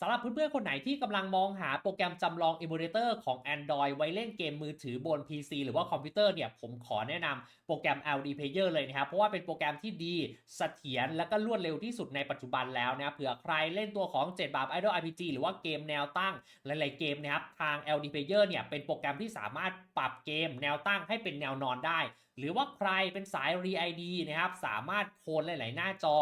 สำหรับเพื่อนๆ คนไหนที่กำลังมองหาโปรแกรมจำลอง Emulator ของ Android ไว้เล่นเกมมือถือบน PC หรือว่าคอมพิวเตอร์เนี่ย ผมขอแนะนำโปรแกรม LD Player เลยนะครับ เพราะว่าเป็นโปรแกรมที่ดีเสถียรและก็รวดเร็วที่สุดในปัจจุบันแล้วนะครับเผื่อใครเล่นตัวของ 7 บาท Idol RPG หรือว่าเกมแนวตั้งหลายๆเกมนะครับ ทาง LD Player เนี่ยเป็นโปรแกรมที่สามารถปรับเกมแนวตั้งให้เป็นแนวนอนได้ หรือว่าใครเป็นสาย Re ID นะครับ สามารถโคนหลาย ๆ หน้าจอ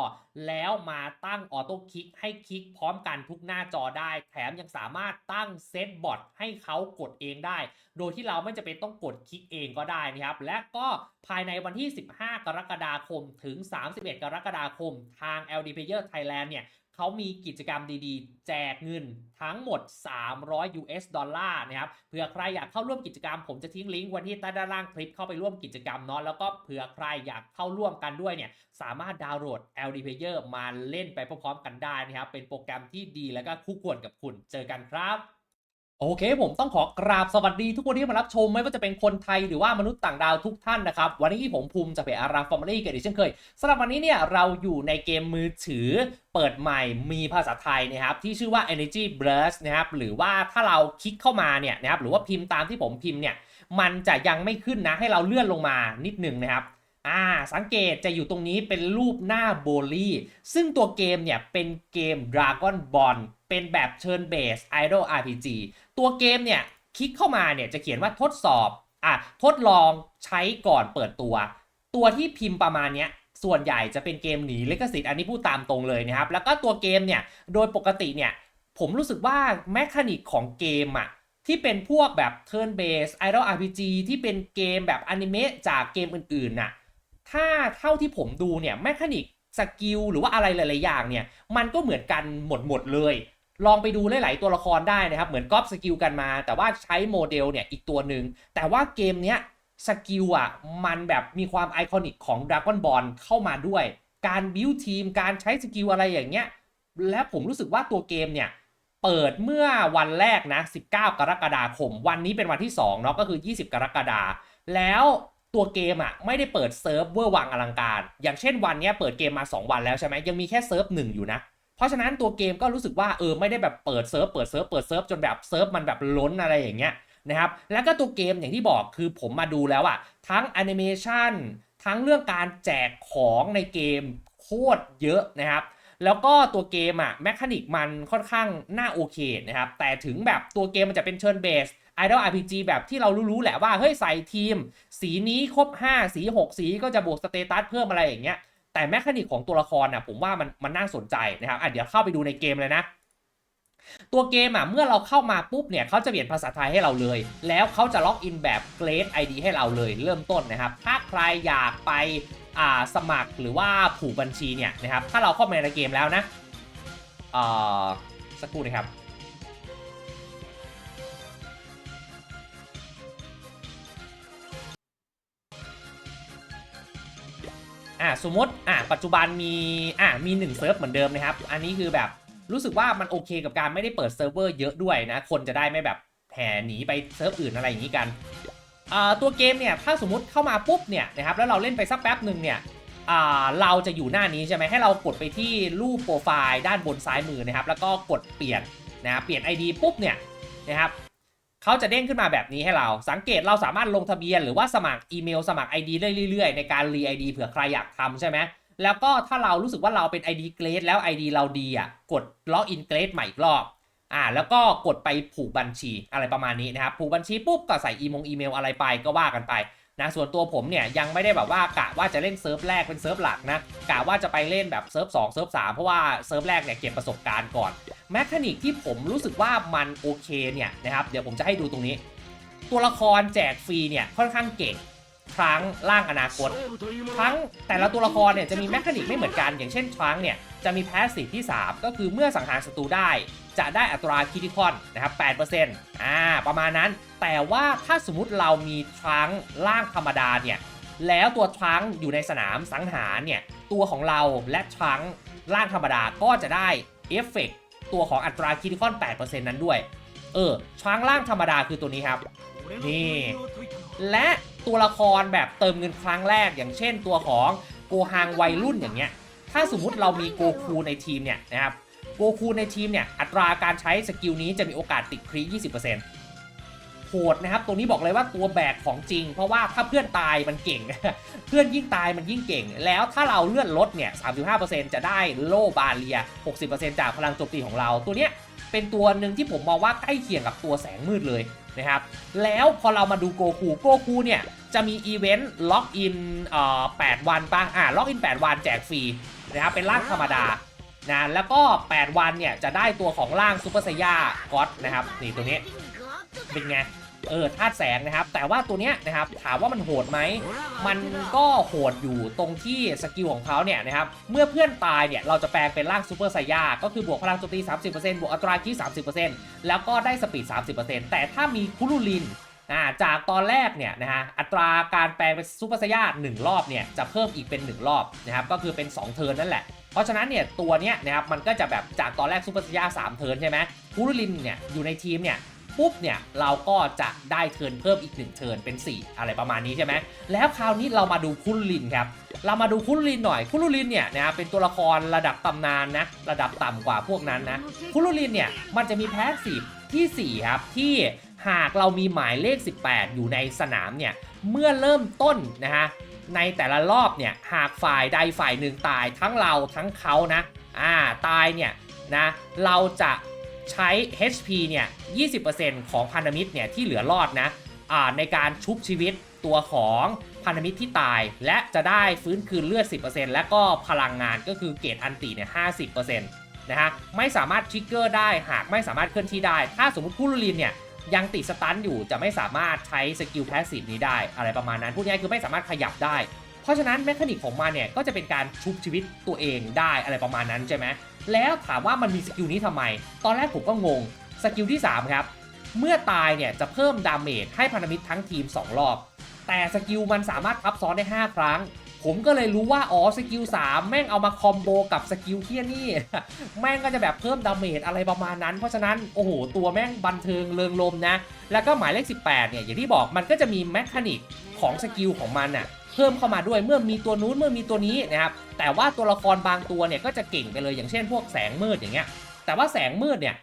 แล้วมาตั้งออโต้คลิกให้คลิกพร้อมกันทุกหน้าจอได้ แถมยังสามารถตั้งเซตบอทให้เขากดเองได้ โดยที่เราไม่จำเป็นต้องกดคลิกเองก็ได้นะครับ และก็ภายในวันที่ 15 กรกฎาคม ถึง 31 กรกฎาคม ทาง LD Player Thailand เนี่ย เขามีกิจกรรมดีๆ แจกเงินทั้งหมด 300 US ดอลลาร์นะครับ เผื่อใครอยากเข้าร่วมกิจกรรม ผมจะทิ้งลิงก์ไวันที่ใต้ด้านล่างคลิปเข้าไปร่วมกิจกรรมเนาะ แล้วก็เผื่อใครอยากเข้าร่วมกันด้วยเนี่ย สามารถดาวน์โหลด LD Player มาเล่นไปพร้อมๆกันได้นะครับ เป็นโปรแกรมที่ดีแล้วก็คู่ควรกับคุณ เจอกันครับ โอเคผมต้องขอกราบสวัสดีทุกคนที่มารับชม ไม่ว่าจะเป็นคนไทยหรือว่ามนุษย์ต่างดาวทุกท่านนะครับ วันนี้ผมภูมิจากเพจอาราฟอร์มลี่กันอีกเช่นเคยสำหรับวันนี้เนี่ยเราอยู่ในเกมมือถือเปิดใหม่มีภาษาไทยนะครับที่ชื่อว่า Energy Burst นะครับหรือว่าถ้าเราคลิกเข้ามาเนี่ยนะครับหรือว่าพิมพ์ตามที่ผมพิมพ์เนี่ยมันจะยังไม่ขึ้นนะให้เราเลื่อนลงมานิดหนึ่งนะครับอ่าสังเกตจะอยู่ตรงนี้เป็นรูปหน้าโบลี่ซึ่งตัวเกมเนี่ยเป็นเกม Dragon Ball เป็นแบบเชิญเบส Idol RPG ตัวเกมเนี่ยคลิกเข้ามาเนี่ยจะเขียนว่าทดสอบอะทดลองใช้ก่อนเปิดตัว ตัวที่พิมพ์ประมาณเนี้ยส่วนใหญ่จะเป็นเกมหนีลิขสิทธิ์อันนี้พูดตามตรงเลยนะครับ แล้วก็ตัวเกมเนี่ยโดยปกติเนี่ยผมรู้สึกว่าแมคานิกของเกมอะที่เป็นพวกแบบ Turn Base Idol RPG ที่เป็นเกมแบบอนิเมะจากเกมอื่นๆน่ะถ้าเท่าที่ผมดูเนี่ยแมคานิกสกิลหรือว่าอะไรหลายๆอย่างเนี่ยมันก็เหมือนกันหมดหมดเลย ลองไปดูหลาย ๆ ตัวละครได้นะครับ เหมือนก๊อปสกิลกันมา แต่ว่าใช้โมเดลเนี่ยอีกตัวหนึ่ง แต่ว่าเกมเนี้ยสกิลอะมันแบบมีความไอคอนิกของ Dragon Ball เข้ามาด้วย การบิวทีม การใช้สกิลอะไรอย่างเงี้ย และผมรู้สึกว่าตัวเกมเนี่ยเปิดเมื่อวันแรกนะ 19 กรกฎาคม วันนี้เป็นวันที่2เนาะก็คือ 20 กรกฎาแล้วตัวเกมอะไม่ได้เปิดเซิร์ฟเวอร์วังอลังการ อย่างเช่นวันเนี้ยเปิดเกมมา 2 วันแล้วใช่ไหมยังมีแค่เซิร์ฟหนึ่งอยู่นะ เพราะฉะนั้นตัวเกมก็รู้สึกว่าเออไม่ได้แบบเปิดเซิร์ฟเปิดเซิร์ฟเปิดเซิร์ฟจนแบบเซิร์ฟมันแบบล้นอะไรอย่างเงี้ยนะครับแล้วก็ตัวเกมอย่างที่บอกคือผมมาดูแล้วอะทั้งแอนิเมชันทั้งเรื่องการแจกของในเกมโคตรเยอะนะครับแล้วก็ตัวเกมอะแมคานิกมันค่อนข้างน่าโอเคนะครับแต่ถึงแบบตัวเกมมันจะเป็นเชิญเบส Idol RPG แบบที่เรารู้ๆแหละว่าเฮ้ยใส่ทีม สีนี้ครบ 5 สี 6 สีก็จะบวกสเตตัสเพิ่มอะไรอย่างเงี้ย แต่แมคานิกของตัวละครน่ะผมว่ามันมันน่าสนใจนะครับอะเดี๋ยวเข้าไปดูในเกมเลยนะ ตัวเกมอะเมื่อเราเข้ามาปุ๊บเนี่ยเขาจะเปลี่ยนภาษาไทยให้เราเลย แล้วเขาจะล็อกอินแบบเกรด ID ให้เราเลย เริ่มต้นนะครับ ถ้าใครอยากไปอ่าสมัครหรือว่าผูกบัญชีเนี่ยนะครับถ้าเราเข้ามาในเกมแล้วนะเอ่อสักครู่นะครับ อะสมมติอะปัจจุบันมีอะมีหนึ่งเซิร์ฟเหมือนเดิมนะครับ อันนี้คือแบบรู้สึกว่ามันโอเคกับการไม่ได้เปิดเซิร์ฟเวอร์เยอะด้วยนะ คนจะได้ไม่แบบแห่หนีไปเซิร์ฟอื่นอะไรอย่างนี้กันอ่าตัวเกมเนี่ยถ้าสมมติเข้ามาปุ๊บเนี่ยนะครับแล้วเราเล่นไปสักแป๊บหนึ่งเนี่ยอ่าเราจะอยู่หน้านี้ใช่ไหมให้เรากดไปที่รูปโปรไฟล์ด้านบนซ้ายมือนะครับแล้วก็กดเปลี่ยนนะครับเปลี่ยน ID ปุ๊บเนี่ยนะครับ เขาจะเด้งขึ้นมาแบบนี้ให้เรา สังเกตเราสามารถลงทะเบียนหรือว่าสมัครอีเมลสมัคร ID ได้เรื่อยๆ ในการรี ID เผื่อใครอยากทำใช่ไหมแล้วก็ถ้าเรารู้สึกว่าเราเป็น ID เกรดแล้ว ID เราดีอะกดล็อกอินเกรดใหม่อีกรอบอ่าแล้วก็กดไปผูกบัญชีอะไรประมาณนี้นะครับผูกบัญชีปุ๊บก็ใส่อีมงอีเมลอะไรไปก็ว่ากันไป นะส่วนตัวผมเนี่ยยังไม่ได้แบบว่ากะว่าจะเล่นเซิร์ฟแรกเป็นเซิร์ฟหลักนะกะว่าจะไปเล่นแบบเซิร์ฟ2เซิร์ฟ3เพราะว่าเซิร์ฟแรกเนี่ยเก็บประสบการณ์ก่อนแมคานิกที่ผมรู้สึกว่ามันโอเคเนี่ยนะครับเดี๋ยวผมจะให้ดูตรงนี้ ตัวละครแจกฟรีเนี่ยค่อนข้างเก่ง ครั้งล่างอนาคตครั้งแต่ละตัวละครเนี่ยจะมีแมคานิกไม่เหมือนกัน อย่างเช่นครั้งเนี่ยจะมีแพสซีฟที่ 3 ก็คือเมื่อสังหารศัตรูได้ จะได้อัตราคิติคอนนะครับ8%อ่าประมาณนั้น แต่ว่าถ้าสมมติเรามีทรังล่างธรรมดาเนี่ยแล้วตัวทรังอยู่ในสนามสังหารเนี่ยตัวของเราและทรังล่างธรรมดาก็จะได้เอฟเฟกต์ตัวของอัตราคิติคอน 8%นั้นด้วย เออทรังล่างธรรมดาคือตัวนี้ครับ นี่ และ ตัวละครแบบเติมเงินครั้งแรก อย่างเช่นตัวของโกฮังวัยรุ่นอย่างเงี้ย ถ้าสมมุติเรามีโกคูในทีมเนี่ยนะครับ โกคูในทีมเนี่ยอัตราการใช้สกิลนี้จะมีโอกาสติดครี20%โหดนะครับตรงนี้บอกเลยว่าตัวแบกของจริง เพราะว่าถ้าเพื่อนตายมันเก่ง เพื่อนยิ่งตายมันยิ่งเก่ง แล้วถ้าเราเลื่อนลดเนี่ย 35%จะได้โลบาเลีย 60%จากพลังโจมตีของเรา ตัวเนี้ยเป็นตัวหนึ่งที่ผมมองว่าใกล้เคียงกับตัวแสงมืดเลย นะครับ แล้วพอเรามาดูโกคูโกคูเนี่ย จะมีอีเวนต์ล็อกอินเอ่อ8วันปะอ่าล็อกอิน 8 วันแจกฟรีนะครับ เป็นร่างธรรมดานะแล้วก็ 8 วันเนี่ย จะได้ตัวของร่างซูเปอร์ไซย่าก็อดนะครับ นี่ตัวนี้ เป็นไง เออธาตุแสงนะครับ แต่ว่าตัวเนี้ยนะครับถามว่ามันโหดไหม มันก็โหดอยู่ตรงที่สกิลของเขาเนี่ยนะครับ เมื่อเพื่อนตายเนี่ยเราจะแปลงเป็นร่างซูเปอร์ไซย่าก็คือบวกพลังโจมตี 30%บวกอัตราคี30%แล้วก็ได้สปีด 30%แต่ถ้ามีคุรุลินอ่าจากตอนแรกเนี่ยนะฮะอัตราการแปลงเป็นซูเปอร์ไซย่า1รอบเนี่ยจะเพิ่มอีกเป็น 1 รอบนะครับก็คือเป็น 2 เทิร์นนั่นแหละเพราะฉะนั้นเนี่ยตัวเนี้ยนะครับมันก็จะแบบจากตอนแรกซูเปอร์ไซย่า3เทิร์นใช่ไหมคุรุลินเนี่ยอยู่ในทีมเนี่ย ปุ๊บเนี่ยเราก็จะได้เทิร์นเพิ่มอีก 1 เทิร์นเป็น 4 อะไรประมาณนี้ใช่ไหมแล้วคราวนี้เรามาดูคุรุลินครับเรามาดูคุรุลินหน่อยคุรุลินเนี่ยนะครับเป็นตัวละครระดับตำนานนะระดับต่ำกว่าพวกนั้นนะคุรุลินเนี่ยมันจะมีแพสซีฟทีสี่4ครับที่หากเรามีหมายเลข 18 อยู่ในสนามเนี่ยเมื่อเริ่มต้นนะฮะในแต่ละรอบเนี่ยหากฝ่ายใดฝ่ายหนึ่งตายทั้งเราทั้งเขานะอ่าตายเนี่ยนะเราจะ ใช้ HP เนี่ย 20%ของพันธมิตรเนี่ยที่เหลือรอดนะในการชุบชีวิตตัวของพันธมิตรที่ตาย และจะได้ฟื้นคืนเลือด 10%และก็พลังงานก็คือเกรดอันติเนี่ย 50%นะฮะ ไม่สามารถทริกเกอร์ได้หากไม่สามารถเคลื่อนที่ได้ ถ้าสมมติคุรุลินเนี่ยยังติดสตันอยู่จะไม่สามารถใช้สกิลแพสซีฟนี้ได้อะไรประมาณนั้น พูดง่ายคือไม่สามารถขยับได้ เพราะฉะนั้นแมคานิกของมันเนี่ยก็จะเป็นการชุบชีวิตตัวเองได้อะไรประมาณนั้นใช่ไหม แล้วถามว่ามันมีสกิลนี้ทำไม ตอนแรกผมก็งง สกิลที่ 3 ครับ เมื่อตายเนี่ยจะเพิ่มดาเมจให้พันธมิตรทั้งทีม 2 รอบ แต่สกิลมันสามารถทับซ้อนได้ 5 ครั้ง ผมก็เลยรู้ว่า อ๋อ สกิล 3 แม่งเอามาคอมโบกับสกิลเที่ยนี่ แม่งก็จะแบบเพิ่มดาเมจอะไรประมาณนั้น เพราะฉะนั้น โอ้โห ตัวแม่งบันเทิงเริงลมนะ แล้วก็หมายเลข 18 เนี่ย อย่างที่บอกมันก็จะมีแมคานิกของสกิลของมันน่ะ เพิ่มเข้ามาด้วยเมื่อมีตัวนู้นเมื่อมีตัวนี้นะครับแต่ว่าตัวละครบางตัวเนี่ยก็จะเก่งไปเลยอย่างเช่น พวกแสงมืดอย่างเงี้ยแต่ว่าแสงมืดเนี่ย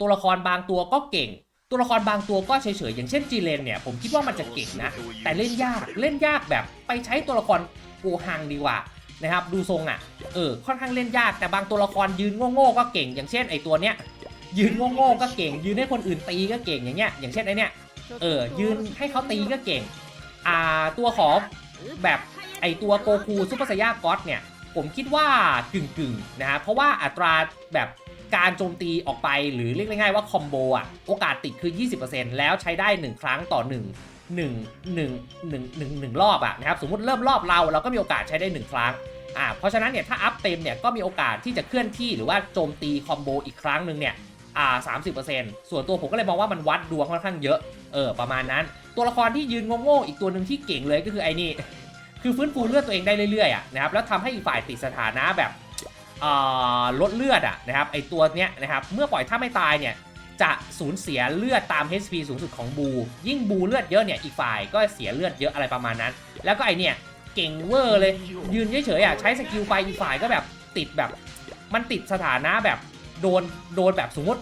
ตัวละครบางตัวก็เก่ง ตัวละครบางตัวก็เฉยๆอย่างเช่นจีเลนเนี่ยผมคิดว่ามันจะเก่งนะ แต่เล่นยากเล่นยากแบบไปใช้ตัวละครโกฮังดีกว่านะครับดูทรงอะเออค่อนข้างเล่นยากแต่บางตัวละครยืนโง่ๆก็เก่ง อย่างเช่นไอตัวเนี้ยยืนโง่ๆก็เก่ง ยืนให้คนอื่นตีก็เก่งอย่างเงี้ยอย่างเช่นไอเนี้ยเออยืนให้เขาตีก็เก่ง อ่าตัวของแบบไอตัวโกคูซูเปอร์ไซย่าก็อตเนี่ยผมคิดว่ากึ่งกึ่งนะฮะเพราะว่าอัตราแบบการโจมตีออกไปหรือเรียกง่ายๆว่าคอมโบอะโอกาสติดคือ 20%แล้วใช้ได้ 1 ครั้งต่อ 1 1 1 1 1 1รอบอะนะครับสมมติเริ่มรอบเราเราก็มีโอกาสใช้ได้ 1 ครั้งอ่าเพราะฉะนั้นเนี่ยถ้าอัพเต็มเนี่ยก็มีโอกาสที่จะเคลื่อนที่หรือว่าโจมตีคอมโบอีกครั้งหนึ่งเนี่ยอ่า30%ส่วนตัวผมก็เลยมองว่ามันวัดดวงค่อนข้างเยอะเออประมาณนั้น ตัวละครที่ยืนโง่ๆอีกตัวหนึ่งที่เก่งเลยก็คือไอ้นี่คือฟื้นฟูเลือดตัวเองได้เรื่อยๆอะนะครับแล้วทำให้อีกฝ่ายติดสถานะแบบลดเลือดอะนะครับไอตัวเนี้ยนะครับเมื่อปล่อยถ้าไม่ตายเนี่ยจะสูญเสียเลือดตาม HP สูงสุดของบู ยิ่งบูเลือดเยอะเนี่ยอีกฝ่ายก็เสียเลือดเยอะอะไรประมาณนั้น แล้วก็ไอเนี่ยเก่งเวอร์เลยยืนเฉยๆอะใช้สกิลไปอีกฝ่ายก็แบบติดแบบมันติดสถานะแบบโดนโดนแบบสมมติ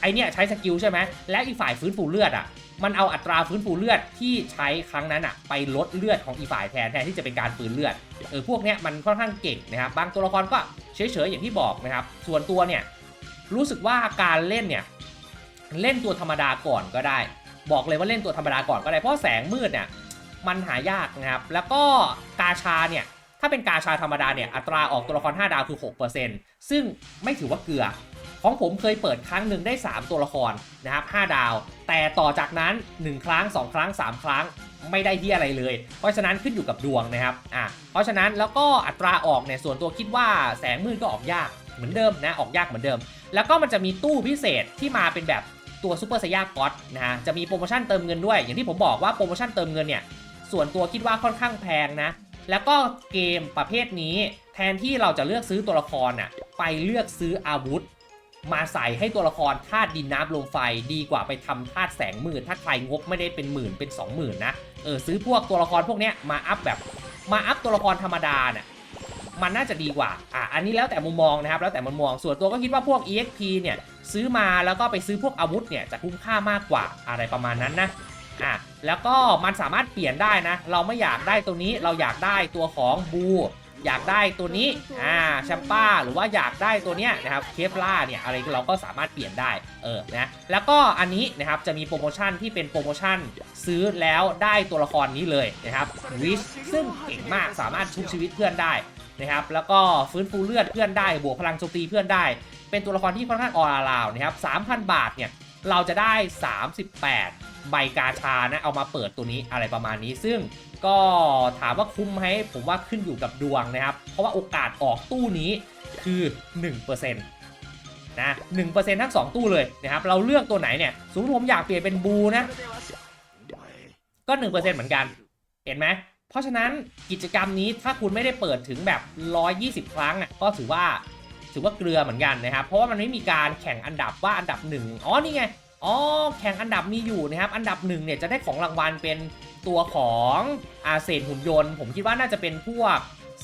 ไอเนี่ยใช้สกิลใช่ไหมและอีกฝ่ายฟื้นฟูเลือดอะ มันเอาอัตราฟื้นฟูเลือดที่ใช้ครั้งนั้นอะไปลดเลือดของอีฝ่ายแทนแทนที่จะเป็นการฟื้นเลือดเออพวกเนี้ยมันค่อนข้างเก่งนะครับบางตัวละครก็เฉยๆอย่างที่บอกนะครับ ส่วนตัวเนี่ยรู้สึกว่าการเล่นเนี่ยเล่นตัวธรรมดาก่อนก็ได้ บอกเลยว่าเล่นตัวธรรมดาก่อนก็ได้เพราะแสงมืดเนี่ยมันหายากนะครับแล้วก็กาชาเนี่ยถ้าเป็นกาชาธรรมดาเนี่ยอัตราออกตัวละคร5ดาวคือ 6%ซึ่งไม่ถือว่าเกลือ ของผมเคยเปิดครั้งหนึ่งได้ 3 ตัวละครนะครับ5ดาว แต่ต่อจากนั้น 1 ครั้ง 2 ครั้ง 3 ครั้งไม่ได้ที่อะไรเลย เพราะฉะนั้นขึ้นอยู่กับดวงนะครับอะเพราะฉะนั้นแล้วก็อัตราออกเนี่ยส่วนตัวคิดว่าแสงมืดก็ออกยากเหมือนเดิมนะออกยากเหมือนเดิม แล้วก็มันจะมีตู้พิเศษที่มาเป็นแบบตัวซูเปอร์ไซย่าก็อตนะฮะจะมีโปรโมชั่นเติมเงินด้วย อย่างที่ผมบอกว่าโปรโมชั่นเติมเงินเนี่ยส่วนตัวคิดว่าค่อนข้างแพงนะแล้วก็เกมประเภทนี้ แทนที่เราจะเลือกซื้อตัวละครน่ะไปเลือกซื้ออาวุธ มาใส่ให้ตัวละครธาตุดินน้ำลมไฟดีกว่าไปทำธาตุแสงมืดถ้าใครงบไม่ได้เป็นหมื่นเป็น 20,000นะเออซื้อพวกตัวละครพวกเนี้ยมาอัพแบบมาอัพตัวละครธรรมดาเนี่ยมันน่าจะดีกว่า อะ อันนี้แล้วแต่มุมมองนะครับ แล้วแต่มุมมอง ส่วนตัวก็คิดว่าพวก EXP เนี่ย ซื้อมาแล้วก็ไปซื้อพวกอาวุธเนี่ย จะคุ้มค่ามากกว่าอะไรประมาณนั้นนะ อะ แล้วก็มันสามารถเปลี่ยนได้นะ เราไม่อยากได้ตัวนี้ เราอยากได้ตัวของบู อยากได้ตัวนี้อ่าแชมป้าหรือว่าอยากได้ตัวเนี้ยนะครับเคฟล่าเนี่ยอะไรเราก็สามารถเปลี่ยนได้เออนะแล้วก็อันนี้นะครับจะมีโปรโมชั่นที่เป็นโปรโมชั่นซื้อแล้วได้ตัวละครนี้เลยนะครับวิชซึ่งเก่งมากสามารถชุบชีวิตเพื่อนได้นะครับแล้วก็ฟื้นฟูเลือดเพื่อนได้บวกพลังโจมตีเพื่อนได้ เป็นตัวละครที่ค่อนข้างออลาราวนะครับ3,000 บาทเนี่ย เราจะได้ 38 ใบกาชานะ เอามาเปิดตัวนี้อะไรประมาณนี้ ซึ่งก็ถามว่าคุ้มไหมผมว่าขึ้นอยู่กับดวงนะครับ เพราะว่าโอกาสออกตู้นี้คือ 1%นะ1%ทั้ง2ตู้เลยนะครับ เราเลือกตัวไหนเนี่ย สมมติผมอยากเปลี่ยนเป็นบูนะ ก็1%เหมือนกัน เห็นไหม เพราะฉะนั้นกิจกรรมนี้ถ้าคุณไม่ได้เปิดถึงแบบ120ครั้งอะ ก็ถือว่า ถือว่าเกลือเหมือนกันนะครับ เพราะว่ามันไม่มีการแข่งอันดับว่าอันดับหนึ่งอ๋อนี่ไงอ๋อแข่งอันดับมีอยู่นะครับ อันดับหนึ่งเนี่ยจะได้ของรางวัลเป็นตัวของอาเศษหุ่นยนต์ ผมคิดว่าน่าจะเป็นพวก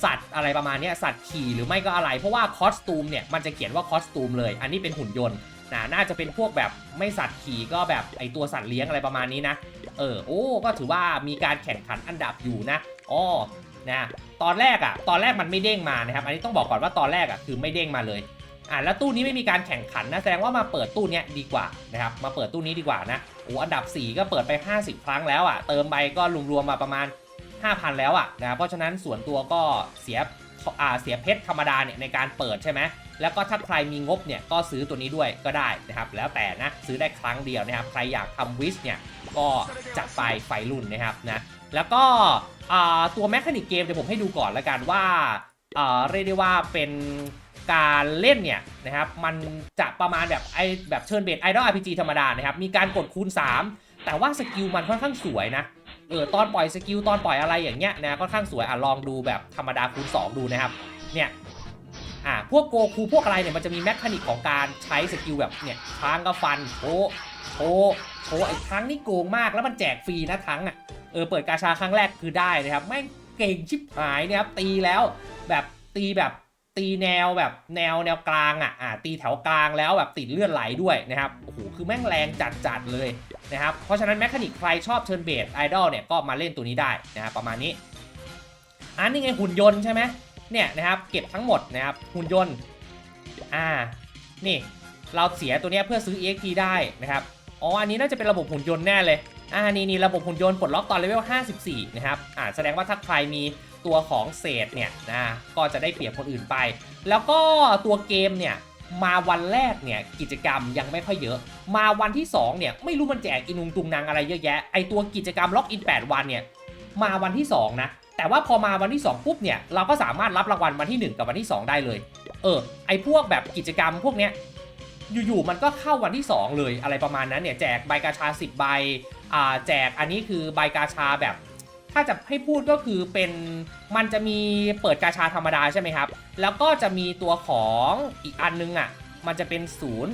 สัตว์อะไรประมาณนี้สัตว์ขี่หรือไม่ก็อะไร เพราะว่าคอสตูมเนี่ยมันจะเขียนว่าคอสตูมเลย อันนี้เป็นหุ่นยนต์นะน่าจะเป็นพวกแบบไม่สัตว์ขี่ก็แบบไอตัวสัตว์เลี้ยงอะไรประมาณนี้นะ เออโอ้ก็ถือว่ามีการแข่งขันอันดับอยู่นะอ๋อนะ ตอนแรกอะ่ะ ตอนแรกมันไม่เด้งมานะครับ อันนี้ต้องบอกก่อนว่าตอนแรกอะ่ะคือไม่เด้งมาเลยอ่าแล้วตู้นี้ไม่มีการแข่งขันนะแสดงว่ามาเปิดตู้เนี้ยดีกว่านะครับมาเปิดตู้นี้ดีกว่านะโอ้อันดับ 4 ก็เปิดไป 50 ครั้งแล้วอะ่ะเติมไปก็รวมๆมาประมาณ 5,000 แล้วอะ่ะนะเพราะฉะนั้นส่วนตัวก็เสียอ่าเสียเพชรธรรมดาเนี่ยในการเปิดใช่ไหมแล้วก็ถ้าใครมีงบเนี่ยก็ซื้อตัวนี้ด้วยก็ได้นะครับแล้วแต่นะซื้อได้ครั้งเดียวนะครับใครอยากทำวิชเนี่ย ก็จัดไปไฟรุ่นนะครับนะแล้วก็ตัวแมคานิกเกมเดี๋ยวผมให้ดูก่อนละกันว่าเรียกได้ว่าเป็นการเล่นเนี่ยนะครับมันจะประมาณแบบไอแบบเชิญเบสไอดอลอาร์พีจีธรรมดานะครับมีการกดคูณ 3 แต่ว่าสกิลมันค่อนข้างสวยนะเออตอนปล่อยสกิลตอนปล่อยอะไรอย่างเงี้ยนะค่อนข้างสวยอะลองดูแบบธรรมดาคูณ 2 ดูนะครับเนี่ยอ่าพวกโกคูพวกอะไรเนี่ยมันจะมีแมคานิกของการใช้สกิลแบบเนี่ยท้างก็ฟันโช โชว์โชว์ไอ้ทั้งนี่โกงมากแล้วมันแจกฟรีนะทั้งอะเออเปิดกาชาครั้งแรกคือได้นะครับแม่งเก่งชิบหายนะครับตีแล้วแบบตีแบบตีแนวแบบแนวแนวกลางอะอ่าตีแถวกลางแล้วแบบติดเลือดไหลด้วยนะครับโอ้โหคือแม่งแรงจัดๆเลยนะครับเพราะฉะนั้นแมคานิกใครชอบเชิญเบสไอดอลเนี่ยก็มาเล่นตัวนี้ได้นะครับประมาณนี้อันนี้ไงหุ่นยนต์ใช่ไหมเนี่ยนะครับเก็บทั้งหมดนะครับหุ่นยนต์อ่านี่ เราเสียตัวเนี้ยเพื่อซื้อ EXP ได้นะครับ อ๋อ อันนี้น่าจะเป็นระบบหุ่นยนต์แน่เลย อ่า นี่นี่ระบบหุ่นยนต์ปลดล็อกตอนเลเวล 54 นะครับ อ่า แสดงว่าถ้าใครมีตัวของเศษเนี่ยนะ ก็จะได้เปรียบคนอื่นไป แล้วก็ตัวเกมเนี่ยมาวันแรกเนี่ยกิจกรรมยังไม่ค่อยเยอะ มาวันที่2เนี่ยไม่รู้มันแจกอินุงตุงนางอะไรเยอะแยะ ไอตัวกิจกรรมล็อกอิน 8 วันเนี่ยมาวันที่ 2 นะ แต่ว่าพอมาวันที่ 2 ปุ๊บเนี่ยเราก็สามารถรับรางวัลวันที่ 1 กับวันที่ 2 ได้เลย เออไอพวกแบบกิจกรรมพวกเนี้ย อยู่ๆมันก็เข้าวันที่ 2 เลยอะไรประมาณนั้นเนี่ยแจกใบกาชา 10 ใบอ่าแจกอันนี้คือใบกาชาแบบ ถ้าจะให้พูดก็คือเป็นมันจะมีเปิดกาชาธรรมดาใช่ไหมครับ แล้วก็จะมีตัวของอีกอันนึงอะมันจะเป็นศูนย์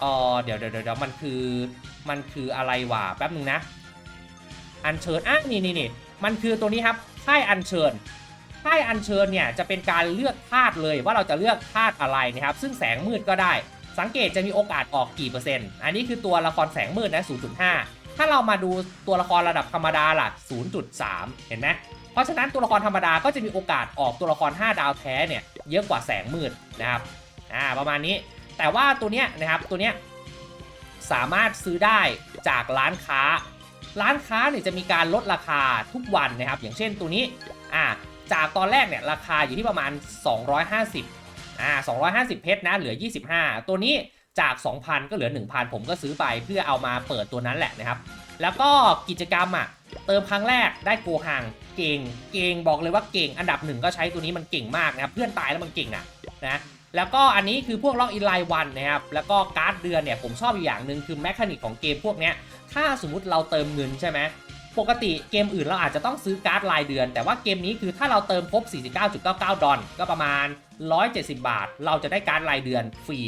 เออเดี๋ยวเดี๋ยวเดี๋ยวมันคือมันคืออะไรวะแป๊บนึงนะ อัญเชิญอะนี่นี่นี่มันคือตัวนี้ครับค่ายอัญเชิญค่ายอัญเชิญเนี่ยจะเป็นการเลือกธาตุเลยว่าเราจะเลือกธาตุอะไรนะครับ ซึ่งแสงมืดก็ได้ สังเกตจะมีโอกาสออกกี่เปอร์เซ็นต์ อันนี้คือตัวละครแสงมืดนะ 0.5 ถ้าเรามาดูตัวละครระดับธรรมดาล่ะ 0.3 เห็นไหมเพราะฉะนั้นตัวละครธรรมดาก็จะมีโอกาสออกตัวละคร 5 ดาวแท้เนี่ยเยอะกว่าแสงมืดนะครับ อ่าประมาณนี้ แต่ว่าตัวเนี้ยนะครับตัวเนี้ยสามารถซื้อได้จากร้านค้า ร้านค้าเนี่ยจะมีการลดราคาทุกวันนะครับ อย่างเช่นตัวนี้ อ่าจากตอนแรกเนี่ยราคาอยู่ที่ประมาณ 250 อ่า250 เพชรนะเหลือ 25 ตัวนี้จาก 2,000 ก็เหลือ 1,000 ผมก็ซื้อไปเพื่อเอามาเปิดตัวนั้นแหละนะครับ แล้วก็กิจกรรมอะเติมครั้งแรกได้โกหังเก่งเก่งบอกเลยว่าเก่งอันดับหนึ่งก็ใช้ตัวนี้มันเก่งมากนะครับเพื่อนตายแล้วมันเก่งอะนะแล้วก็อันนี้คือพวกล็อกอินไลน์วันนะครับแล้วก็การ์ดเดือนเนี่ยผมชอบอีกอย่างหนึ่งคือแมคานิกของเกมพวกเนี้ยถ้าสมมุติเราเติมเงินใช่ไหม ปกติเกมอื่นเราอาจจะต้องซื้อการ์ดรายเดือน แต่ว่าเกมนี้คือถ้าเราเติมครบ 49.99 ดอลก็ประมาณ 170 บาท เราจะได้การ์ดรายเดือนฟรี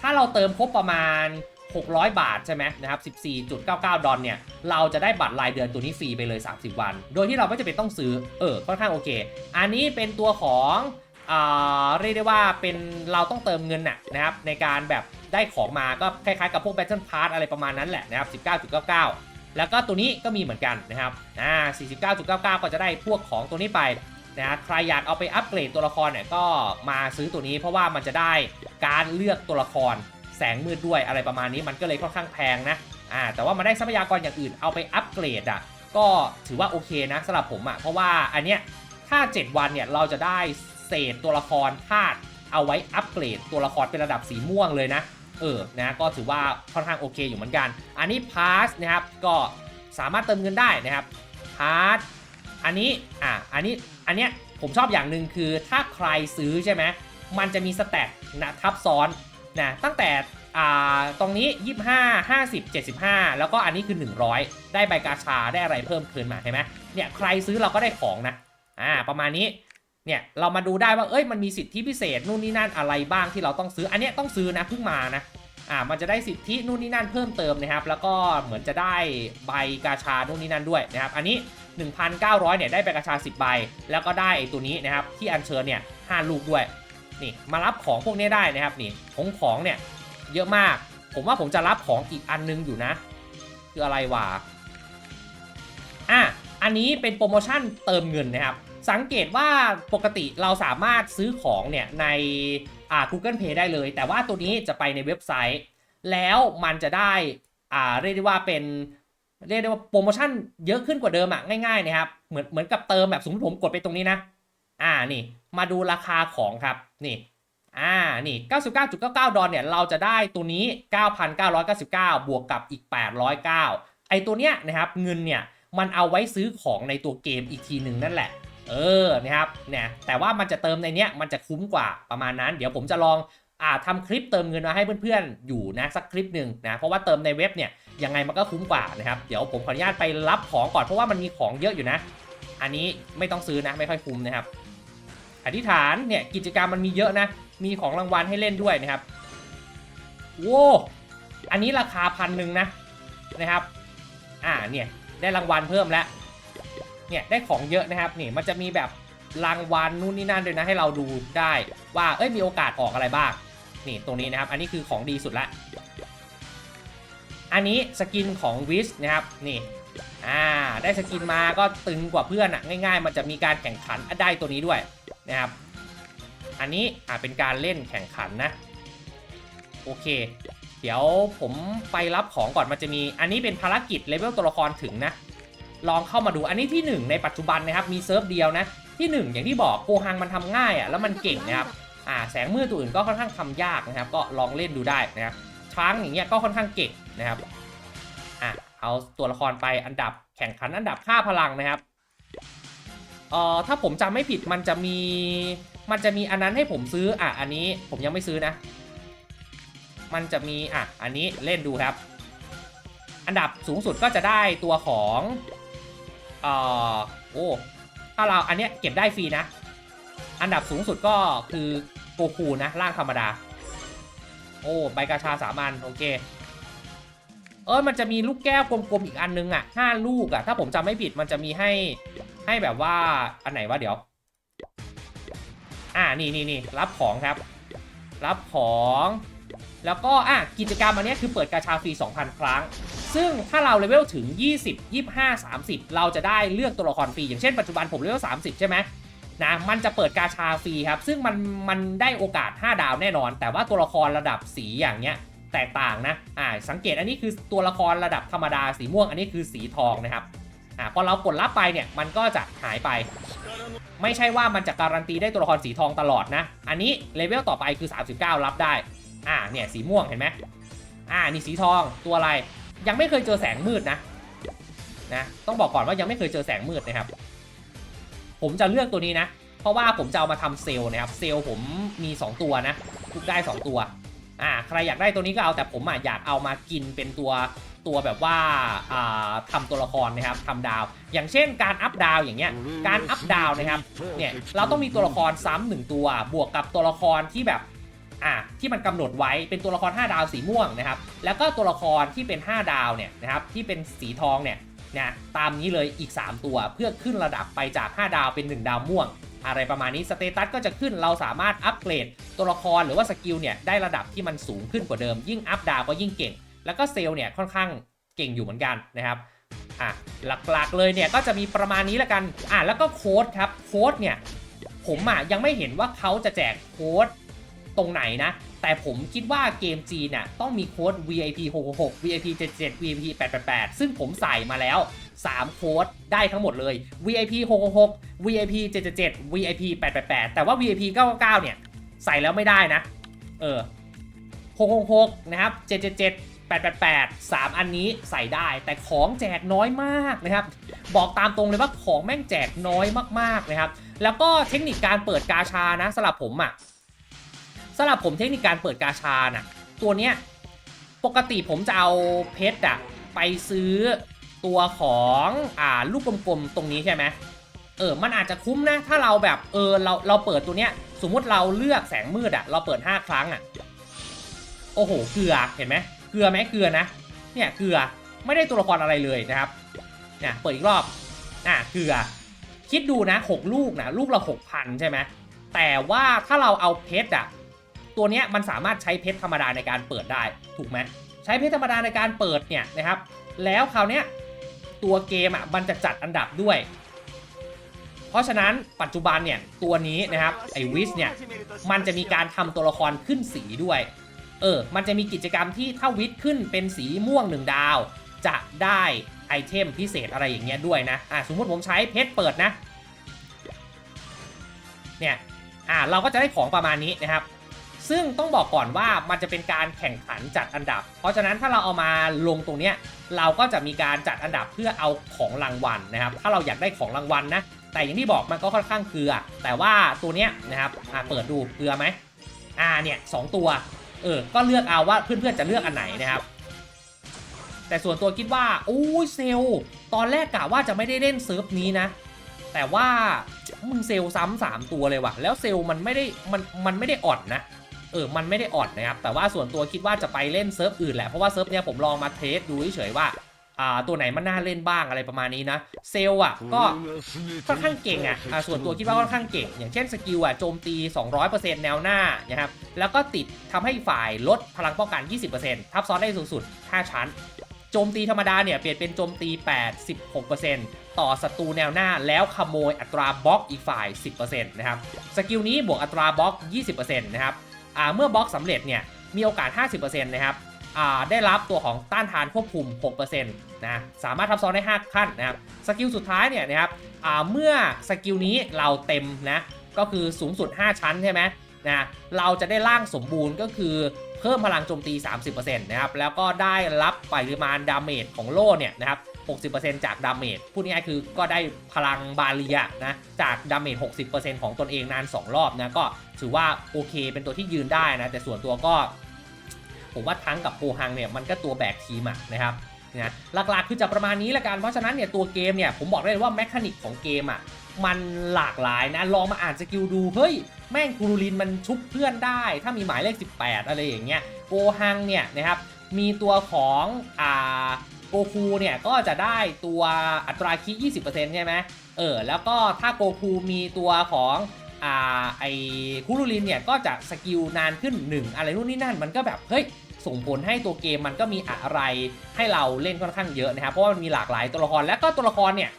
ถ้าเราเติมครบประมาณ 600 บาทใช่ไหมนะครับ 14.99 ดอลเนี่ย เราจะได้บัตรรายเดือนตัวนี้ฟรีไปเลย 30 วัน โดยที่เราไม่จำเป็นต้องซื้อ เออ ค่อนข้างโอเค อันนี้เป็นตัวของอ่าเรียกได้ว่าเป็นเราต้องเติมเงินน่ะนะครับในการแบบได้ของมาก็คล้ายๆกับพวก Battle Pass อะไรประมาณนั้นแหละนะครับ 19.99 แล้วก็ตัวนี้ก็มีเหมือนกันนะครับอ่า49.99 ก็จะได้พวกของตัวนี้ไปนะฮะใครอยากเอาไปอัปเกรดตัวละครเนี่ยก็มาซื้อตัวนี้เพราะว่ามันจะได้การเลือกตัวละครแสงมืดด้วยอะไรประมาณนี้มันก็เลยค่อนข้างแพงนะอ่าแต่ว่ามันได้ทรัพยากรอย่างอื่นเอาไปอัปเกรดอะก็ถือว่าโอเคนะสำหรับผมอะเพราะว่าอันเนี้ยถ้า 7 วันเนี่ยเราจะได้เศษตัวละครธาตุเอาไว้อัปเกรดตัวละครเป็นระดับสีม่วงเลยนะ เออนะก็ถือว่าค่อนข้างโอเคอยู่เหมือนกัน อันนี้พาสนะครับก็สามารถเติมเงินได้นะครับพาสอันนี้อะอันนี้อันเนี้ยผมชอบอย่างหนึ่งคือถ้าใครซื้อใช่ไหมมันจะมีสแต็กนะทับซ้อนนะตั้งแต่อ่าตรงนี้ 25 50 75 แล้วก็อันนี้คือ 100 ได้ใบกาชาได้อะไรเพิ่มคืนมาเห็นไหมเนี่ยใครซื้อเราก็ได้ของนะอ่าประมาณนี้ เนี่ยเรามาดูได้ว่าเอ้ยมันมีสิทธิพิเศษนู่นนี่นั่นอะไรบ้างที่เราต้องซื้อ อันนี้ต้องซื้อนะเพิ่งมานะอ่ามันจะได้สิทธินู่นนี่นั่นเพิ่มเติมนะครับ แล้วก็เหมือนจะได้ใบกาชานู่นนี่นั่นด้วยนะครับอันนี้ 1,900เนี่ยได้ใบกระชา 10 ใบ แล้วก็ได้ตัวนี้นะครับที่อัญเชิญเนี่ย5ลูกด้วยนี่มารับของพวกนี้ได้นะครับนี่ของของเนี่ยเยอะมาก ผมว่าผมจะรับของอีกอันนึงอยู่นะ คืออะไรวะอะอันนี้เป็นโปรโมชั่นเติมเงินนะครับ สังเกตว่าปกติเราสามารถซื้อของเนี่ยในอ่า Google Play ได้เลย แต่ว่าตัวนี้จะไปในเว็บไซต์ แล้วมันจะได้อ่าเรียกได้ว่าเป็นเรียกได้ว่าโปรโมชั่นเยอะขึ้นกว่าเดิมอะง่ายๆนะครับเหมือนเหมือนกับเติมแบบสมมติผมกดไปตรงนี้นะ อ่านี่มาดูราคาของครับนี่อ่านี่ 99.99 ดอลเนี่ยเราจะได้ตัวนี้ 9,999 บวกกับอีก 809 ไอตัวเนี้ยนะครับเงินเนี่ยมันเอาไว้ซื้อของในตัวเกมอีกทีหนึ่งนั่นแหละ เออนะครับเนี่ยแต่ว่ามันจะเติมในเนี้ยมันจะคุ้มกว่าประมาณนั้น เดี๋ยวผมจะลองอ่าทำคลิปเติมเงินมาให้เพื่อนๆอยู่นะสักคลิปหนึ่งนะเพราะว่าเติมในเว็บเนี่ยยังไงมันก็คุ้มกว่านะครับเดี๋ยวผมขออนุญาตไปรับของก่อนเพราะว่ามันมีของเยอะอยู่นะ อันนี้ไม่ต้องซื้อนะไม่ค่อยคุ้มนะครับ อธิษฐานเนี่ยกิจกรรมมันมีเยอะนะ มีของรางวัลให้เล่นด้วยนะครับโว้อันนี้ราคาพันหนึ่งนะนะครับ อ่าเนี่ยได้รางวัลเพิ่มแล้ว เนี่ยได้ของเยอะนะครับนี่มันจะมีแบบรางวัลนู่นนี่นั่นด้วยนะให้เราดูได้ว่าเอ้ยมีโอกาสออกอะไรบ้างนี่ตรงนี้นะครับ อันนี้คือของดีสุดละ อันนี้สกินของวิชนะครับนี่อ่าได้สกินมาก็ตึงกว่าเพื่อนอะง่าย ๆ มันจะมีการแข่งขันได้ตัวนี้ด้วยนะครับ อันนี้อ่าเป็นการเล่นแข่งขันนะโอเค เดี๋ยวผมไปรับของก่อนมันจะมี อันนี้เป็นภารกิจเลเวลตัวละครถึงนะ ลองเข้ามาดูอันนี้ที่หนึ่งในปัจจุบันนะครับมีเซิร์ฟเดียวนะที่หนึ่งอย่างที่บอกโกฮังมันทำง่ายอะ่ะแล้วมันเก่งนะครับอ่าแสงมืดตัวอื่นก็ค่อนข้างทำยากนะครับ ก็ลองเล่นดูได้นะครับช้างอย่างเงี้ยก็ค่อนข้างเก่งนะครับอะเอาตัวละครไปอันดับแข่งขันอันดับค่าพลังนะครับเอ่อถ้าผมจำไม่ผิดมันจะมีมันจะมีอันนั้นให้ผมซื้ออะอันนี้ผมยังไม่ซื้อนะ มันจะมีอะอันนี้เล่นดูครับ อันดับสูงสุดก็จะได้ตัวของ เอ่อโอ้ถ้าเราอันเนี้ยเก็บได้ฟรีนะ อันดับสูงสุดก็คือโกคูนะร่างธรรมดา โอ้ใบกาชาสามัญโอเค เออมันจะมีลูกแก้วกลมๆอีกอันนึงอะห้าลูกอะถ้าผมจำไม่ผิดมันจะมีให้ให้แบบว่าอันไหนวะเดี๋ยว อ่านี่นี่นี่รับของครับ รับของ แล้วก็อะกิจกรรมอันนี้คือเปิดกาชาฟรี 2,000 ครั้ง ซึ่งถ้าเราเลเวลถึง 20 25 30 เราจะได้เลือกตัวละครฟรี อย่างเช่นปัจจุบันผมเลเวล30 ใช่ไหมนะมันจะเปิดกาชาฟรีครับ ซึ่งมันมันได้โอกาส 5 ดาวแน่นอน แต่ว่าตัวละครระดับสีอย่างเงี้ยแตกต่างนะอ่าสังเกตอันนี้คือตัวละครระดับธรรมดาสีม่วงอันนี้คือสีทองนะครับอ่าพอเรากดรับไปเนี่ยมันก็จะหายไป ไม่ใช่ว่ามันจะการันตีได้ตัวละครสีทองตลอดนะ อันนี้เลเวลต่อไปคือ 39 รับได้อ่าเนี่ยสีม่วงเห็นไหมอ่านี่สีทองตัวอะไร ยังไม่เคยเจอแสงมืดนะนะต้องบอกก่อนว่ายังไม่เคยเจอแสงมืดนะครับ ผมจะเลือกตัวนี้นะ เพราะว่าผมจะเอามาทำเซลล์นะครับเซลล์ผมมี 2 ตัวนะทุกได้ 2 ตัวอ่าใครอยากได้ตัวนี้ก็เอาแต่ผมอะอยากเอามากินเป็นตัวตัวแบบว่าอ่าทำตัวละครนะครับทำดาว อย่างเช่นการอัพดาวอย่างเงี้ยการอัพดาวนะครับเนี่ยเราต้องมีตัวละครซ้ำหนึ่งตัวบวกกับตัวละครที่แบบ อะที่มันกำหนดไว้เป็นตัวละคร 5 ดาวสีม่วงนะครับ แล้วก็ตัวละครที่เป็น 5 ดาวเนี่ยนะครับที่เป็นสีทองเนี่ยนะตามนี้เลยอีก 3 ตัวเพื่อขึ้นระดับไปจาก 5 ดาวเป็น 1 ดาวม่วง อะไรประมาณนี้สเตตัสก็จะขึ้นเราสามารถอัปเกรดตัวละครหรือว่าสกิลเนี่ยได้ระดับที่มันสูงขึ้นกว่าเดิม ยิ่งอัพดาวก็ยิ่งเก่ง แล้วก็เซลล์เนี่ยค่อนข้างเก่งอยู่เหมือนกันนะครับอะหลักๆเลยเนี่ยก็จะมีประมาณนี้ละกันอะแล้วก็โค้ดครับโค้ดเนี่ยผมอะยังไม่เห็นว่าเขาจะแจกโค้ด ตรงไหนนะ แต่ผมคิดว่าเกมจีนน่ะต้องมีโค้ด VIP 66 VIP 77 VIP 888 ซึ่งผมใส่มาแล้ว 3 โค้ดได้ทั้งหมดเลย VIP 66 VIP 77 VIP 888 แต่ว่า VIP 999 เนี่ย ใส่แล้วไม่ได้นะ เออ 666 นะครับ 777 888 3 อันนี้ใส่ได้แต่ของแจกน้อยมากนะครับ บอกตามตรงเลยว่าของแม่งแจกน้อยมากๆนะครับ แล้วก็เทคนิคการเปิดกาชานะสำหรับผมอะ่ะ สำหรับผมเทคนิคการเปิดกาชาน่ะตัวเนี้ยปกติผมจะเอาเพชรอะไปซื้อตัวของอ่าลูกกลมๆตรงนี้ใช่ไหมเออมันอาจจะคุ้มนะ ถ้าเราแบบเออเราเราเปิดตัวเนี้ย สมมุติเราเลือกแสงมืดอะเราเปิด 5 ครั้งอะโอ้โหเกลือเห็นไหมเกลือไหมเกลือนะ เนี่ยเกลือไม่ได้ตัวละครอะไรเลยนะครับเนี่ยเปิดอีกรอบอะเกลือ คิดดูนะ 6 ลูกนะลูกละ6,000 ใช่ไหมแต่ว่าถ้าเราเอาเพชรอะ ตัวเนี้ยมันสามารถใช้เพชรธรรมดาในการเปิดได้ถูกไหมใช้เพชรธรรมดาในการเปิดเนี่ยนะครับ แล้วคราวเนี้ยตัวเกมอะมันจะจัดอันดับด้วย เพราะฉะนั้นปัจจุบันเนี่ยตัวนี้นะครับไอวิสเนี่ยมันจะมีการทำตัวละครขึ้นสีด้วย เออ มันจะมีกิจกรรมที่ถ้าวิทขึ้นเป็นสีม่วงหนึ่งดาว จะได้ไอเทมพิเศษอะไรอย่างเงี้ยด้วยนะอะสมมติผมใช้เพชรเปิดนะเนี่ยอะเราก็จะได้ของประมาณนี้นะครับ ซึ่งต้องบอกก่อนว่ามันจะเป็นการแข่งขันจัดอันดับ เพราะฉะนั้นถ้าเราเอามาลงตรงเนี้ยเราก็จะมีการจัดอันดับเพื่อเอาของรางวัลนะครับ ถ้าเราอยากได้ของรางวัลนะ แต่อย่างที่บอกมันก็ค่อนข้างเกลือ แต่ว่าตัวเนี้ยนะครับอะเปิดดูเกลือไหมอ่าเนี่ยสองตัวเออก็เลือกเอาว่าเพื่อนๆจะเลือกอันไหนนะครับ แต่ส่วนตัวคิดว่าโอ้ยเซลตอนแรกกะว่าจะไม่ได้เล่นเซิร์ฟนี้นะ แต่ว่ามึงเซลซ้ำสามตัวเลยว่ะ แล้วเซลมันไม่ได้มันมันไม่ได้อ่อนนะ เออมันไม่ได้อ่อนนะครับ แต่ว่าส่วนตัวคิดว่าจะไปเล่นเซิร์ฟอื่นแหละ เพราะว่าเซิร์ฟเนี้ยผมลองมาเทสดูเฉยๆว่าอ่าตัวไหนมันน่าเล่นบ้างอะไรประมาณนี้นะ เซล์อะก็ค่อนข้างเก่งอะอ่าส่วนตัวคิดว่าค่อนข้างเก่ง อย่างเช่นสกิลอะโจมตี 200%แนวหน้านะครับแล้วก็ติดทำให้ฝ่ายลดพลังป้องกัน 20%ทับซ้อนได้สูงสุด 5 ชั้น โจมตีธรรมดาเนี่ยเปลี่ยนเป็นโจมตี 86%ต่อศัตรูแนวหน้าแล้วขโมยอัตราบล็อกอีกฝ่าย 10%นะครับสกิลนี้บวกอัตราบล็อก 20%นะครับ เมื่อบล็อกสำเร็จเนี่ยมีโอกาส 50%นะครับอ่าได้รับตัวของต้านทานควบคุม 6%นะสามารถทับซ้อนได้ 5 ขั้นนะครับสกิลสุดท้ายเนี่ยนะครับอ่าเมื่อสกิลนี้เราเต็มนะก็คือสูงสุด 5 ชั้นใช่ไหมนะเราจะได้ร่างสมบูรณ์ก็คือเพิ่มพลังโจมตี 30%นะครับแล้วก็ได้รับปริมาณดาเมจของโล่เนี่ยนะครับ60%จากดาเมจพูดง่ายๆคือก็ได้พลังบาเลียนะจากดาเมจ60%ของตนเองนาน 2 รอบนะก็ ถือว่าโอเคเป็นตัวที่ยืนได้นะ แต่ส่วนตัวก็ ผมว่าทั้งกับโพฮังเนี่ยมันก็ตัวแบกทีมอะนะครับนะหลักๆคือจะประมาณนี้ละกัน เพราะฉะนั้นเนี่ยตัวเกมเนี่ยผมบอกได้เลยว่าแมคานิกของเกมอะมันหลากหลายนะ ลองมาอ่านสกิลดู เฮ้ย แม่งกูรูลินมันชุบเพื่อนได้ ถ้ามีหมายเลข 18 อะไรอย่างเงี้ยโกฮังเนี่ยนะครับมีตัวของอ่าโกคูเนี่ยก็จะได้ตัวอัตราคิ20%ใช่ไหมเออแล้วก็ถ้าโกคูมีตัวของ อ่าไอคูรูลินเนี่ยก็จะสกิลนานขึ้น 1 อะไรนู่นนี่นั่นมันก็แบบเฮ้ยส่งผลให้ตัวเกมมันก็มีอะไรให้เราเล่นค่อนข้างเยอะนะครับเพราะว่ามันมีหลากหลายตัวละครแล้วก็ตัวละครเนี่ย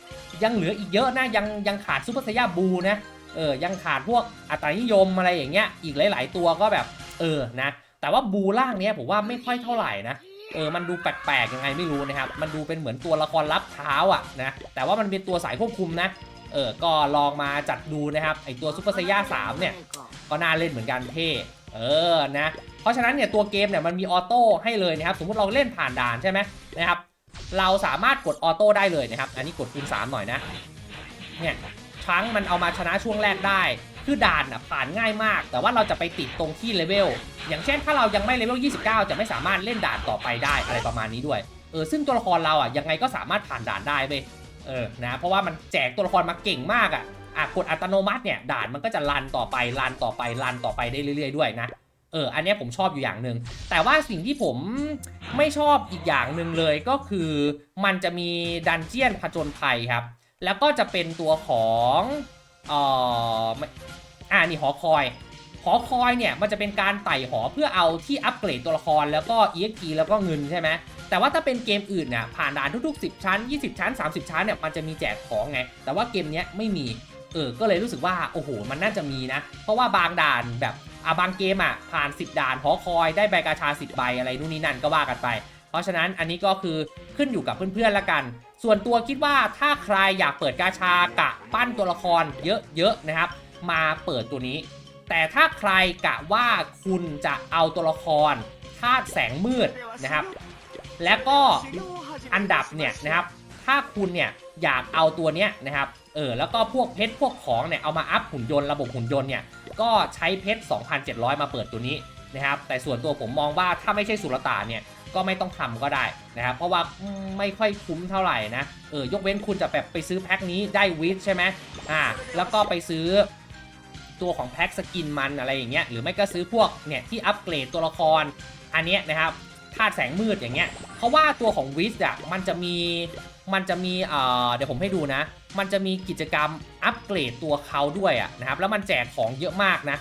ยังเหลืออีกเยอะนะยังยังขาดซูเปอร์ไซย่าบูนะเออยังขาดพวกอัตรานิยมอะไรอย่างเงี้ยอีกหลาย ๆ ตัวก็แบบเออนะแต่ว่าบูล่างเนี้ยผมว่าไม่ค่อยเท่าไหร่นะเออ มันดูแปลกๆยังไงไม่รู้นะครับ มันดูเป็นเหมือนตัวละครลับเท้าอะนะ แต่ว่ามันเป็นตัวสายควบคุมนะ เออ ก็ลองมาจัดดูนะครับ ไอตัวซูเปอร์ไซย่า3เนี่ย ก็น่าเล่นเหมือนกันเท่ เออ นะ เพราะฉะนั้นเนี่ยตัวเกมเนี่ยมันมีออโต้ให้เลยนะครับ สมมติเราเล่นผ่านด่านใช่ไหมนะครับ เราสามารถกดออโต้ได้เลยนะครับ อันนี้กดคูณ3หน่อยนะ เนี่ยครั้งมันเอามาชนะช่วงแรกได้ คือด่านอะผ่านง่ายมาก แต่ว่าเราจะไปติดตรงที่เลเวล อย่างเช่นถ้าเรายังไม่เลเวล 29 จะไม่สามารถเล่นด่านต่อไปได้อะไรประมาณนี้ด้วย เออ ซึ่งตัวละครเราอะยังไงก็สามารถผ่านด่านได้เว้ย เออนะเพราะว่ามันแจกตัวละครมาเก่งมากอะอะกดอัตโนมัติเนี่ยด่านมันก็จะรันต่อไปรันต่อไปรันต่อไปได้เรื่อยๆด้วยนะเอออันนี้ผมชอบอยู่อย่างหนึ่งแต่ว่าสิ่งที่ผมไม่ชอบอีกอย่างหนึ่งเลยก็คือ มันจะมีดันเจียนผจญภัยครับ แล้วก็จะเป็นตัวของเอ่อไม่อ่านี่หอคอยหอคอยเนี่ยมันจะเป็นการไต่หอเพื่อเอาที่อัปเกรดตัวละครแล้วก็ EXP แล้วก็เงินใช่ไหม แต่ว่าถ้าเป็นเกมอื่นเนี่ยผ่านด่านทุกๆ 10 ชั้น 20 ชั้น 30 ชั้นเนี่ยมันจะมีแจกของไง แต่ว่าเกมเนี้ยไม่มีเออก็เลยรู้สึกว่าโอ้โหมันน่าจะมีนะ เพราะว่าบางด่านแบบอะบางเกมอะผ่าน 10 ด่านหอคอยได้ใบกาชา 10 ใบอะไรนู่นนี่นั่นก็ว่ากันไป เพราะฉะนั้นอันนี้ก็คือขึ้นอยู่กับเพื่อนๆละกัน ส่วนตัวคิดว่าถ้าใครอยากเปิดกาชากะปั้นตัวละครเยอะๆนะครับ มาเปิดตัวนี้ แต่ถ้าใครกะว่าคุณจะเอาตัวละครธาตุแสงมืดนะครับ และก็อันดับเนี่ยนะครับ ถ้าคุณเนี่ยอยากเอาตัวเนี้ยนะครับ เออ แล้วก็พวกเพชรพวกของเนี่ยเอามาอัพหุ่นยนต์ระบบหุ่นยนต์เนี่ย ก็ใช้เพชร 2,700 มาเปิดตัวนี้นะครับ แต่ส่วนตัวผมมองว่าถ้าไม่ใช่สุลต่านเนี่ยก็ไม่ต้องทำก็ได้นะครับ เพราะว่าไม่ค่อยคุ้มเท่าไหร่นะ เออ ยกเว้นคุณจะแบบไปซื้อแพ็คนี้ได้วิทใช่ไหมอ่า แล้วก็ไปซื้อตัวของแพ็คสกินมันอะไรอย่างเงี้ย หรือไม่ก็ซื้อพวกเนี่ยที่อัปเกรดตัวละคร อันเนี้ยนะครับธาตุแสงมืดอย่างเงี้ย เพราะว่าตัวของวิสอะมันจะมีมันจะมีเอ่อเดี๋ยวผมให้ดูนะ มันจะมีกิจกรรมอัปเกรดตัวเขาด้วยอะนะครับแล้วมันแจกของเยอะมากนะ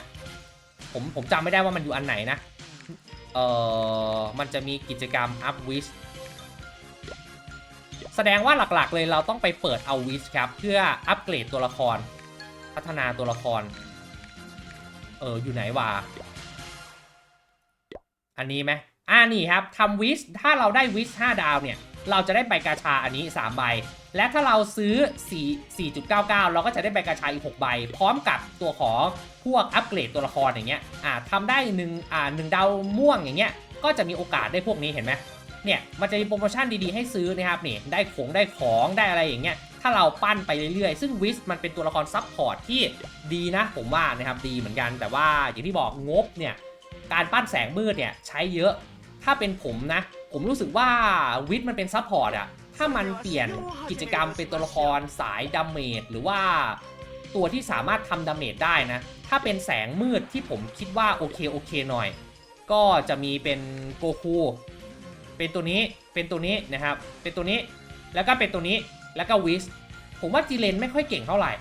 ผมผมจำไม่ได้ว่ามันอยู่อันไหนนะเอ่อมันจะมีกิจกรรมอัพวิสแสดงว่าหลักๆเลยเราต้องไปเปิดเอาวิสครับ เพื่ออัปเกรดตัวละคร พัฒนาตัวละคร เอออยู่ไหนวะอันนี้ไหม อ่านี่ครับทำวิสถ้าเราได้วิส5ดาวเนี่ย เราจะได้ใบกาชาอันนี้ 3 ใบ และถ้าเราซื้อ 4 4.99 เราก็จะได้ใบกาชาอีก 6 ใบ พร้อมกับตัวของพวกอัปเกรดตัวละครอย่างเงี้ยอ่าทำได้1อ่า1ดาวม่วงอย่างเงี้ยก็จะมีโอกาสได้พวกนี้เห็นไหมเนี่ยมันจะมีโปรโมชั่นดีๆให้ซื้อนะครับนี่ได้ของได้ของได้อะไรอย่างเงี้ยถ้าเราปั้นไปเรื่อยๆ ซึ่งวิสมันเป็นตัวละครซับพอร์ตที่ดีนะ ผมว่านะครับดีเหมือนกันแต่ว่าอย่างที่บอกงบเนี่ยการปั้นแสงมืดเนี่ยใช้เยอะ ถ้าเป็นผมนะ ผมรู้สึกว่าวิทมันเป็นซับพอร์ตอะถ้ามันเปลี่ยนกิจกรรมเป็นตัวละครสายดาเมจหรือว่าตัวที่สามารถทำดาเมจได้นะ ถ้าเป็นแสงมืดที่ผมคิดว่าโอเคโอเคหน่อย ก็จะมีเป็นโกคูเป็นตัวนี้เป็นตัวนี้นะครับ เป็นตัวนี้แล้วก็เป็นตัวนี้แล้วก็วิสผมว่าจีเลนไม่ค่อยเก่งเท่าไหร่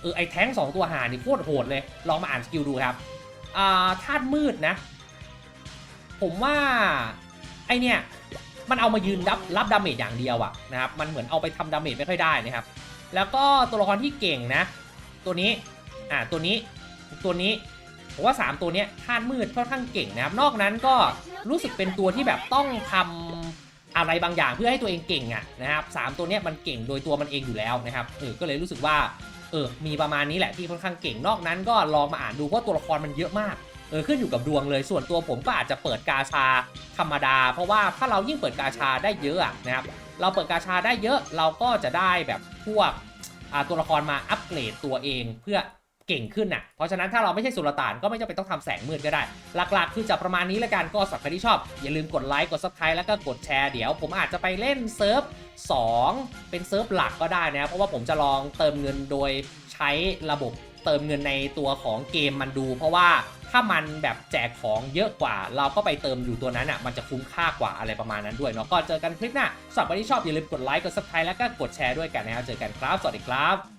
เออไอแท้งสองตัวหานี่โคตรโหดเลย ลองมาอ่านสกิลดูครับอ่าธาตุมืดนะ ผมว่าไอเนี่ยมันเอามายืนรับรับดาเมจอย่างเดียวอะนะครับ มันเหมือนเอาไปทำดาเมจไม่ค่อยได้นะครับ แล้วก็ตัวละครที่เก่งนะ ตัวนี้ อ่า ตัวนี้ ตัวนี้ ผมว่า 3 ตัวเนี้ยธาตุมืดค่อนข้างเก่งนะครับ นอกนั้นก็รู้สึกเป็นตัวที่แบบต้องทำอะไรบางอย่างเพื่อให้ตัวเองเก่งอะนะครับสามตัวเนี้ยมันเก่งโดยตัวมันเองอยู่แล้วนะครับ เออ ก็เลยรู้สึกว่า เออ มีประมาณนี้แหละที่ค่อนข้างเก่ง นอกนั้นก็ลองมาอ่านดูเพราะตัวละครมันเยอะมาก เออขึ้นอยู่กับดวงเลยส่วนตัวผมก็อาจจะเปิดกาชาธรรมดา เพราะว่าถ้าเรายิ่งเปิดกาชาได้เยอะนะครับเราเปิดกาชาได้เยอะเราก็จะได้แบบพวกตัวละครมาอัปเกรดตัวเองเพื่อเก่งขึ้นน่ะ เพราะฉะนั้นถ้าเราไม่ใช่สุลต่านก็ไม่จำเป็นต้องทำแสงมืดก็ได้ หลักๆ คือจะประมาณนี้ละกันก็สับใครที่ชอบ อย่าลืมกดไลค์กดซับสไครต์แล้วก็กดแชร์เดี๋ยว ผมอาจจะไปเล่นเซิร์ฟ 2 เป็นเซิร์ฟหลักก็ได้นะครับเพราะว่าผมจะลองเติมเงินโดยใช้ระบบเติมเงินในตัวของเกมมันดู เพราะว่า ถ้ามันแบบแจกของเยอะกว่า เราก็ไปเติมอยู่ตัวนั้นอะมันจะคุ้มค่ากว่าอะไรประมาณนั้นด้วยเนาะก็เจอกันคลิปหน้าสำหรับคนที่ชอบอย่าลืมกดไลค์กดซับสไครต์แล้วก็กดแชร์ด้วยกันนะครับเจอกันครับ สวัสดีครับ